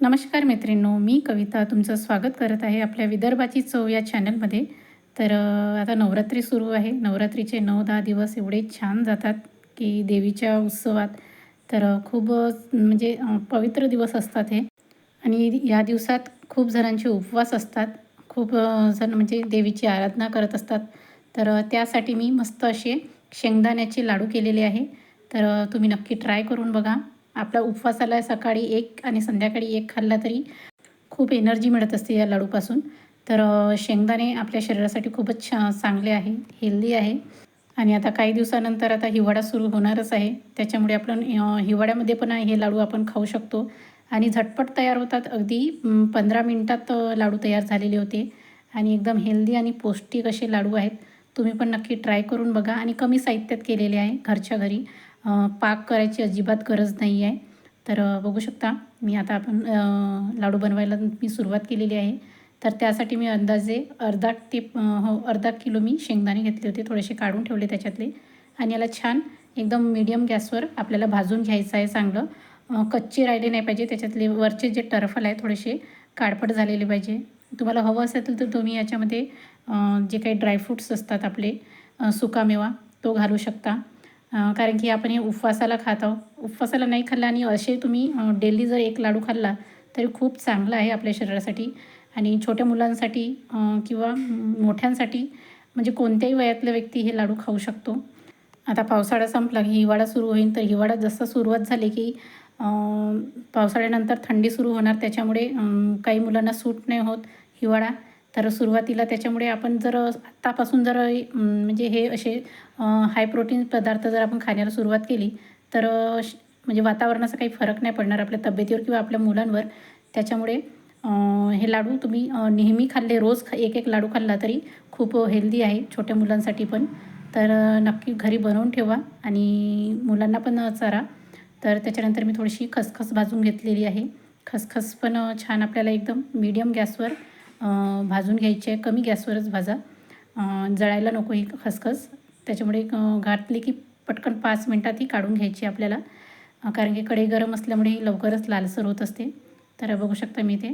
नमस्कार मैत्रिणींनो मी कविता तुमचं स्वागत करत आहे आपल्या विदर्भाची चव या चॅनलमध्ये तर आता नवरात्री सुरू आहे. नवरात्रीचे नऊ दहा दिवस एवढे छान जातात की देवीच्या उत्सवात. तर खूप म्हणजे पवित्र दिवस असतात हे. आणि या दिवसात खूप जणांचे उपवास असतात. खूप जण म्हणजे देवीची आराधना करत असतात. तर त्यासाठी मी मस्त असे शेंगदाण्याचे लाडू केलेले आहे. तर तुम्ही नक्की ट्राय करून बघा. आपला उपवासाला सकाळी एक आणि संध्याकाळी एक खाल्ला तरी खूप एनर्जी मिळत असते या लाडूपासून. तर शेंगदाणे आपल्या शरीरासाठी खूपच छा चांगले आहे हेल्दी आहे. आणि आता काही दिवसानंतर आता हिवाळा सुरू होणारच आहे. त्याच्यामुळे आपण हिवाळ्यामध्ये पण हे लाडू आपण खाऊ शकतो. आणि झटपट तयार होतात. अगदी पंधरा मिनटात लाडू तयार झालेले होते. आणि एकदम हेल्दी आणि पौष्टिक असे लाडू आहेत. तुम्ही पण नक्की ट्राय करून बघा. आणि कमी साहित्यात केलेले आहे घरच्या घरी. पाक करायची अजिबात गरज नाही आहे. तर बघू शकता मी आता आपण लाडू बनवायला मी सुरुवात केलेली आहे. तर त्यासाठी मी अंदाजे अर्धा ते हो अर्धा किलो मी शेंगदाणे घेतले होते थोडेसे काढून ठेवले त्याच्यातले. आणि याला छान एकदम मीडियम गॅसवर आपल्याला भाजून घ्यायचं आहे चांगलं. कच्चे राहिले नाही पाहिजे त्याच्यातले वरचे जे टरफल आहे थोडेसे काळपट झालेले पाहिजे. तुम्हाला हवं असेल तर तुम्ही याच्यामध्ये जे काही ड्रायफ्रूट्स असतात आपले सुकामेवा तो घालू शकता. कारण की आपण हे उपवासाला खात आहोत. उपवासाला नाही खाल्ला आणि असे तुम्ही डेली जर एक लाडू खाल्ला तरी खूप चांगलं आहे आपल्या शरीरासाठी. आणि छोट्या मुलांसाठी किंवा मोठ्यांसाठी म्हणजे कोणत्याही वयातल्या व्यक्ती हे लाडू खाऊ शकतो. आता पावसाळा संपला की हिवाळा सुरू होईल तर हिवाळा जसं सुरुवात झाली की पावसाळ्यानंतर थंडी सुरू होणार. त्याच्यामुळे काही मुलांना सूट नाही होत हिवाळा. तर सुरुवातीला त्याच्यामुळे आपण जर आत्तापासून जर म्हणजे हे असे हाय प्रोटीन पदार्थ जर आपण खाण्याला सुरुवात केली तर श- म्हणजे वातावरणाचा काही फरक नाही पडणार आपल्या तब्येतीवर किंवा आपल्या मुलांवर. त्याच्यामुळे हे लाडू तुम्ही नेहमी खाल्ले रोज ख एक एक लाडू खाल्ला तरी खूप हेल्दी आहे छोट्या मुलांसाठी पण. तर नक्की घरी बनवून ठेवा आणि मुलांना पण चरा चारा. तर त्याच्यानंतर मी थोडीशी खसखस भाजून घेतलेली आहे. खसखस पण छान आपल्याला एकदम मीडियम गॅसवर भाजून घ्यायची आहे कमी गॅसवरच भाजा. जळायला नको ही खसखस. त्याच्यामुळे घातली की पटकन पाच मिनटात ही काढून घ्यायची आपल्याला. कारण की कढई गरम असल्यामुळे ही लवकरच लालसर होत असते. तर बघू शकता मी ते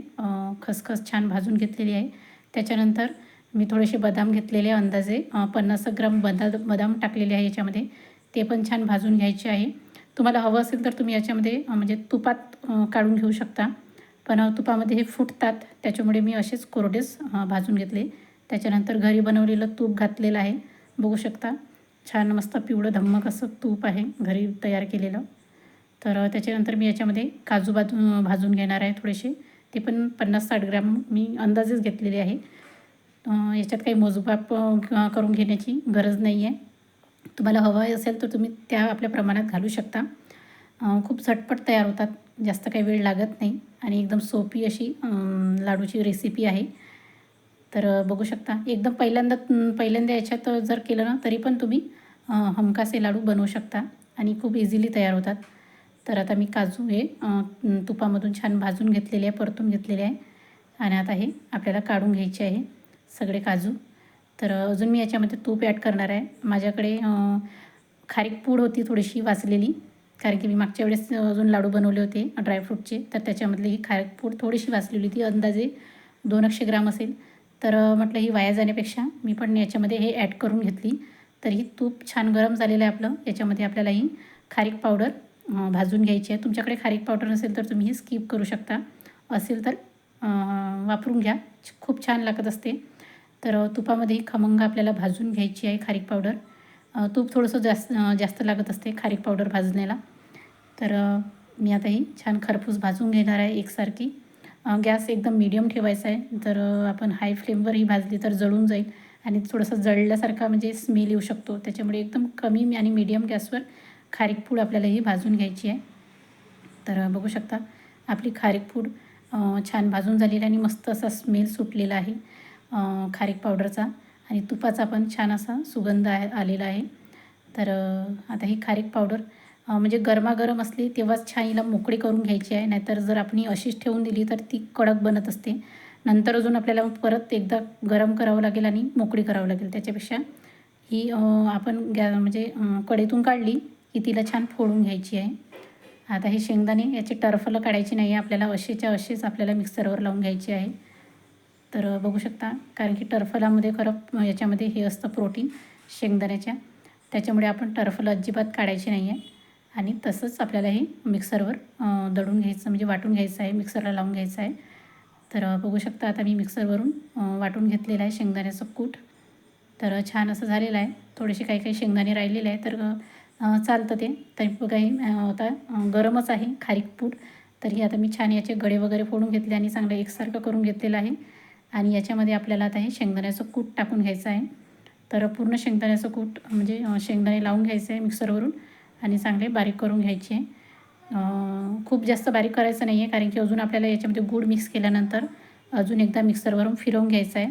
खसखस छान भाजून घेतलेली आहे. त्याच्यानंतर मी थोडेसे बदाम घेतलेले अंदाजे. पन्नास ग्राम बदा बदाम टाकलेले आहे याच्यामध्ये. ते पण छान भाजून घ्यायचे आहे. तुम्हाला हवं असेल तर तुम्ही याच्यामध्ये म्हणजे तुपात काढून घेऊ शकता. पण तुपामध्ये हे फुटतात. त्याच्यामुळे मी असेच कोरडेच भाजून घेतले. त्याच्यानंतर घरी बनवलेलं तूप घातलेलं आहे. बघू शकता. छान मस्त पिवळं धम्मक असं तूप आहे घरी तयार केलेलं. तर त्याच्यानंतर मी याच्यामध्ये काजू बाजू भाजून घेणार आहे थोडेसे. ते पण पन्नास साठ ग्राम मी अंदाजेच घेतलेले आहे. याच्यात काही मोजमाप करून घेण्याची गरज नाही आहे तुम्हाला हवं असेल तर तुम्ही त्या आपल्या प्रमाणात घालू शकता. खूप झटपट तयार होतात. जास्त काही वेळ लागत नाही. आणि एकदम सोपी अशी लाडूची रेसिपी आहे. तर बघू शकता. एकदम पहिल्यांदा पहिल्यांदा याच्यात जर केलं ना तरी पण तुम्ही अ, हमखास हे लाडू बनवू शकता. आणि खूप इझिली तयार होतात. तर आता मी काजू हे तुपामधून छान भाजून घेतलेले आहे परतून घेतलेले आहे. आणि आता हे आपल्याला काढून घ्यायचे आहे सगळे काजू. तर अजून मी याच्यामध्ये तूप ॲड करणार आहे. माझ्याकडे खारीक पूड होती थोडीशी वाचलेली. कारण की मी मागच्या वेळेस अजून लाडू बनवले होते ड्रायफ्रूटचे तर त्याच्यामधली ही खारपूड थोडीशी वाचलेली होती अंदाजे दोन एकशे ग्राम असेल. तर म्हटलं ही वाया जाण्यापेक्षा मी पण याच्यामध्ये हे ॲड करून घेतली. तर ही तूप छान गरम झालेलं आहे आपलं. याच्यामध्ये आपल्याला ही खारीक पावडर भाजून घ्यायची आहे. तुमच्याकडे खारीक पावडर नसेल तर तुम्ही ही स्किप करू शकता. असेल तर वापरून घ्या. खूप छान लागत असते. तर तुपामध्ये ही खमंग आपल्याला भाजून घ्यायची आहे खारीक पावडर. तूप थोडंसं जास्त जास्त लागत असते खारीक पावडर भाजण्याला. तर मी आता ही छान खरपूस भाजून घेणार आहे एकसारखी. गॅस एकदम मीडियम ठेवायचा आहे. तर आपण हाय फ्लेमवर ही भाजली तर जळून जाईल आणि थोडंसं जळल्यासारखा म्हणजे स्मेल येऊ शकतो. त्याच्यामुळे एकदम कमी आणि मीडियम गॅसवर खारीक पूड आपल्याला ही भाजून घ्यायची आहे. तर बघू शकता आपली खारीक पूड छान भाजून झालेली आहे आणि मस्त असा स्मेल सुटलेला आहे खारीक पावडरचा. आणि तुपाचा पण छान असा सुगंध आहे आलेला आहे. तर आता ही खारीक पावडर म्हणजे गरमागरम असली तेव्हाच छान हिला मोकळी करून घ्यायची आहे. नाहीतर जर आपण अशीच ठेवून दिली तर ती कडक बनत असते. नंतर अजून आपल्याला परत एकदा गरम करावं लागेल आणि मोकळी करावं लागेल. त्याच्यापेक्षा ही आपण गॅ म्हणजे कडेतून कढईतून काढली की तिला छान फोडून घ्यायची आहे. आता हे शेंगदाणे याचे टरफलं काढायची नाही. आहे आपल्याला असेच्या असेच आपल्याला मिक्सरवर लावून घ्यायची आहे. तर बघू शकता कारण की टरफलामध्ये खरं याच्यामध्ये हे असतं प्रोटीन शेंगदाण्याच्या. त्याच्यामुळे आपण टरफल अजिबात काढायची नाही आहे. आणि तसंच आपल्याला हे मिक्सरवर दळून घ्यायचं म्हणजे वाटून घ्यायचं आहे मिक्सरला लावून घ्यायचं आहे. तर बघू शकता आता मी मिक्सरवरून वाटून घेतलेलं आहे शेंगदाण्याचं कूट. तर छान असं झालेलं आहे. थोडेसे काही काही शेंगदाणे राहिलेले आहे तर चालतं ते. तरी काही आता गरमच आहे खारीक पूड. तर हे आता मी छान याचे गळे वगैरे फोडून घेतले आणि चांगलं एकसारखं करून घेतलेलं आहे. आणि याच्यामध्ये आपल्याला आता हे शेंगदाण्याचं कूट टाकून घ्यायचं आहे. तर पूर्ण शेंगदाण्याचं कूट म्हणजे शेंगदाणे लावून घ्यायचं आहे मिक्सरवरून आणि चांगले बारीक करून घ्यायचे आहे. खूप जास्त बारीक करायचं नाही आहे कारण की अजून आपल्याला याच्यामध्ये गूळ मिक्स केल्यानंतर अजून एकदा मिक्सरवरून फिरवून घ्यायचं आहे.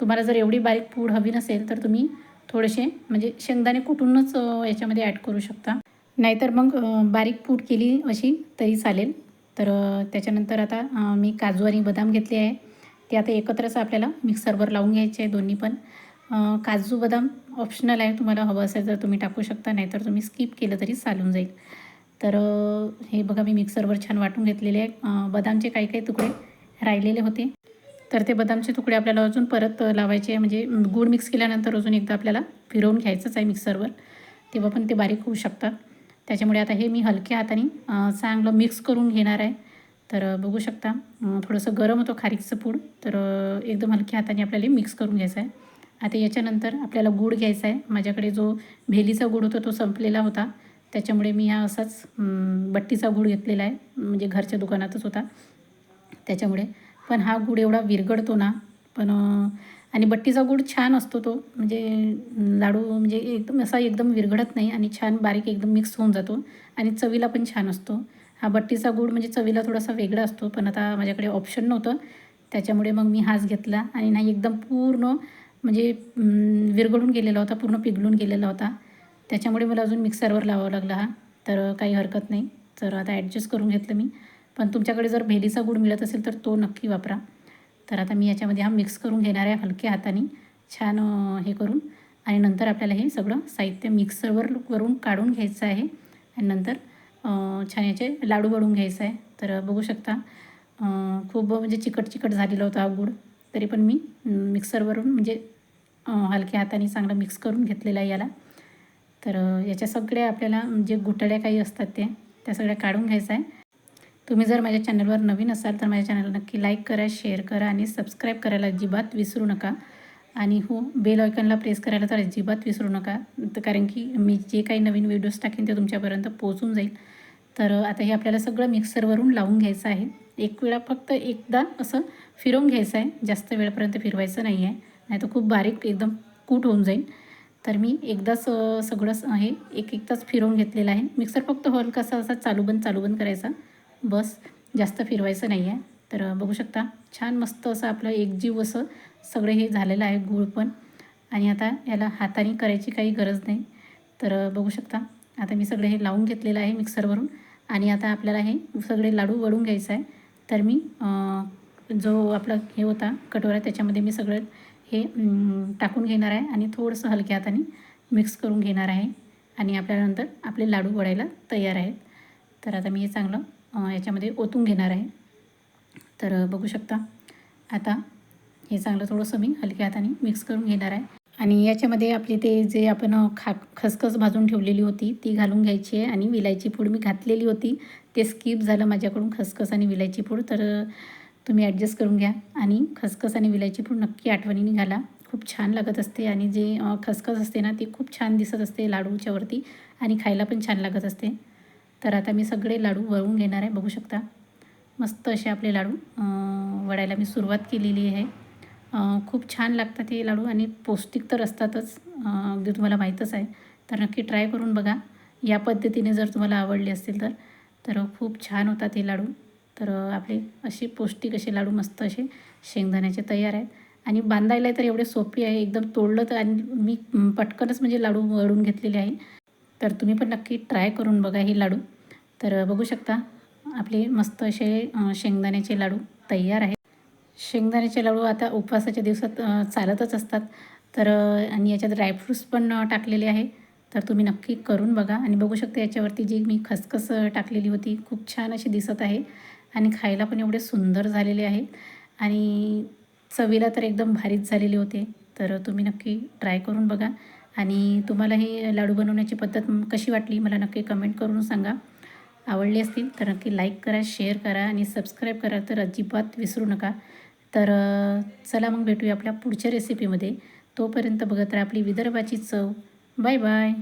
तुम्हाला जर एवढी बारीक पूड हवी नसेल तर तुम्ही थोडेसे म्हणजे शेंगदाणे कुटूनच याच्यामध्ये ॲड करू शकता. नाहीतर मग बारीक पूड केली अशी तरी चालेल. तर त्याच्यानंतर आता मी काजू आणि बदाम घेतले आहे. ते आता एकत्रच आपल्याला मिक्सरवर लावून घ्यायचे आहे दोन्ही पण. काजू बदाम ऑप्शनल आहे तुम्हाला हवं असेल तर तुम्ही टाकू शकता नाहीतर तुम्ही स्किप केलं तरी चालून जाईल. तर हे बघा मी मिक्सरवर छान वाटून घेतलेले आहे. बदामचे काही काही तुकडे राहिलेले होते. तर ते बदामचे तुकडे आपल्याला अजून परत लावायचे म्हणजे गुड गूळ मिक्स केल्यानंतर अजून एकदा आपल्याला फिरवून घ्यायचंच आहे मिक्सरवर. तेव्हा पण ते बारीक होऊ शकतात. त्याच्यामुळे आता हे मी हलक्या हाताने चांगलं मिक्स करून घेणार आहे. तर बघू शकता. थोडंसं गरम होतं खारीकचं पूड. तर एकदम हलक्या हाताने आपल्याला मिक्स करून घ्यायचं आहे. आता याच्यानंतर आपल्याला गूळ घ्यायचा आहे. माझ्याकडे जो भेलीचा गूळ होता तो संपलेला होता. त्याच्यामुळे मी हा असाच बट्टीचा गूळ घेतलेला आहे. म्हणजे घरच्या दुकानातच होता. त्याच्यामुळे. पण हा गूळ एवढा विरगडतो ना पण आणि बट्टीचा गूळ छान असतो तो. म्हणजे लाडू म्हणजे एकदम असा एकदम विरघडत नाही आणि छान बारीक एकदम मिक्स होऊन जातो. आणि चवीला पण छान असतो. हा बट्टीचा गूळ म्हणजे चवीला थोडासा वेगळा असतो पण आता माझ्याकडे ऑप्शन नव्हतं. त्याच्यामुळे मग मी हाच घेतला आणि नाही एकदम पूर्ण म्हणजे विरघळून गेलेला होता पूर्ण पिघलून गेलेला होता. त्याच्यामुळे मला अजून मिक्सरवर लावावं लागला हा. तर काही हरकत नाही. तर आता ॲडजस्ट करून घेतलं मी. पण तुमच्याकडे जर भेलीचा गूळ मिळत असेल तर तो नक्की वापरा. तर आता मी याच्यामध्ये हा मिक्स करून घेणार आहे हलक्या हाताने. छान हे करून. आणि नंतर आपल्याला हे सगळं साहित्य मिक्सरवर वरून काढून घ्यायचं आहे. आणि नंतर छान याचे लाडू बनवून घ्यायचं आहे तर बघू शकता खूप म्हणजे चिकट चिकट झालेला होता हा गूळ तरी पण मी मिक्सरवरून म्हणजे हलक्या हाताने चांगलं मिक्स करून घेतलेलं आहे याला. तर याच्या सगळ्या आपल्याला जे घुटड्या काही असतात त्या त्या सगळ्या काढून घ्यायचं आहे तुम्ही जर माझ्या चॅनलवर नवीन असाल तर माझ्या चॅनलला नक्की लाईक करा शेअर करा आणि सबस्क्राईब करायला अजिबात विसरू नका. आणि हो बेल ऑयकनला प्रेस करायला तर अजिबात विसरू नका. तर कारण की मी जे काही नवीन व्हिडिओज टाकेन ते तुमच्यापर्यंत पोहोचून जाईल. तर आता हे आपल्याला सगळं मिक्सरवरून लावून घ्यायचं आहे. एक वेळा फक्त एकदा असं फिरवून घ्यायचं आहे. जास्त वेळपर्यंत फिरवायचं नाही आहे. नाही तर खूप बारीक एकदम कूट होऊन जाईल. तर मी एकदाच सगळंच सगळं हे एक एक तास फिरवून घेतलेलं आहे. मिक्सर फक्त हलकासा असा चालू बंद चालू बंद करायचा. बस जास्त फिरवायचं नाही आहे. तर बघू शकता छान मस्त असं आपलं एकजीव असं सगळं हे झालेलं आहे. गूळ पण. आणि आता याला हाताने करायची काही गरज नाही. तर बघू शकता आता मी सगळे हे लावून घेतलेलं आहे मिक्सरवरून आणि आता आपल्याला हे सगळे लाडू वळून घ्यायचं आहे. तर मी जो आपला हे होता कटोरा त्याच्यामध्ये मी सगळं हे टाकून घेणार आहे आणि थोडंसं हलक्या हाताने मिक्स करून घेणार आहे आणि आपल्यानंतर आपले लाडू वळायला तयार आहेत. तर आता मी हे चांगलं याच्यामध्ये ओतून घेणार आहे. तर बघू शकता. आता हे चांगलं थोडंसं मी हलक्या हाताने मिक्स करून घेणार आहे. आणि याच्यामध्ये आपली ते जे आपण खा खसखस भाजून ठेवलेली होती ती घालून घ्यायची आहे आणि विलायची पूड मी घातलेली होती. ते स्किप झालं माझ्याकडून खसखस आणि विलायची पूड तर तुम्ही ॲडजस्ट करून घ्या आणि खसखस आणि विलायची पूड नक्की आठवणीने घाला. खूप छान लागत असते आणि जे खसखस असते ना ती खूप छान दिसत असते लाडूच्या वरती आणि खायला पण छान लागत असते. तर आता मी सगळे लाडू वळून घेणार आहे बघू शकता. मस्त असे आपले लाडू वळायला वडायला मी सुरुवात केलेली आहे. खूप छान लागतात हे लाडू आणि पौष्टिक तर असतातच अगदी तुम्हाला माहीतच आहे. तर नक्की ट्राय करून बघा. या पद्धतीने जर तुम्हाला आवडले असतील तर तर खूप छान होतात हे लाडू. तर आपले असे पौष्टिक असे लाडू मस्त असे शेंगदाण्याचे तयार आहेत. आणि बांधायला तर एवढे सोपे आहे एकदम तोडलं तर आणि मी पटकनच म्हणजे लाडू वळून घेतलेले आहे. तर तुम्ही पण नक्की ट्राय करून बघा हे लाडू. तर बघू शकता आपले मस्त असे शेंगदाण्याचे लाडू तयार आहेत. शेंगदाण्याचे लाडू आता उपवासाच्या दिवसात चालतच असतात. तर आणि याच्यात ड्रायफ्रूट्स पण टाकलेले आहे. तर तुम्ही नक्की करून बघा. आणि बघू शकता याच्यावरती जी मी खसखस टाकलेली होती खूप छान अशी दिसत आहे. आणि खायला पण एवढे सुंदर झालेले आहे. आणि चवीला तर एकदम भारीच झालेले होते. तर तुम्ही नक्की ट्राय करून बघा. आणि तुम्हाला हे लाडू बनवण्याची पद्धत कशी वाटली मला नक्की कमेंट करून सांगा. आवडली असतील तर नक्की लाईक करा शेअर करा आणि सबस्क्राईब करा तर अजिबात विसरू नका. तर चला मग भेटूया आपल्या पुढच्या रेसिपीमध्ये तोपर्यंत बघत राहा आपली विदर्भाची चव. Bye bye.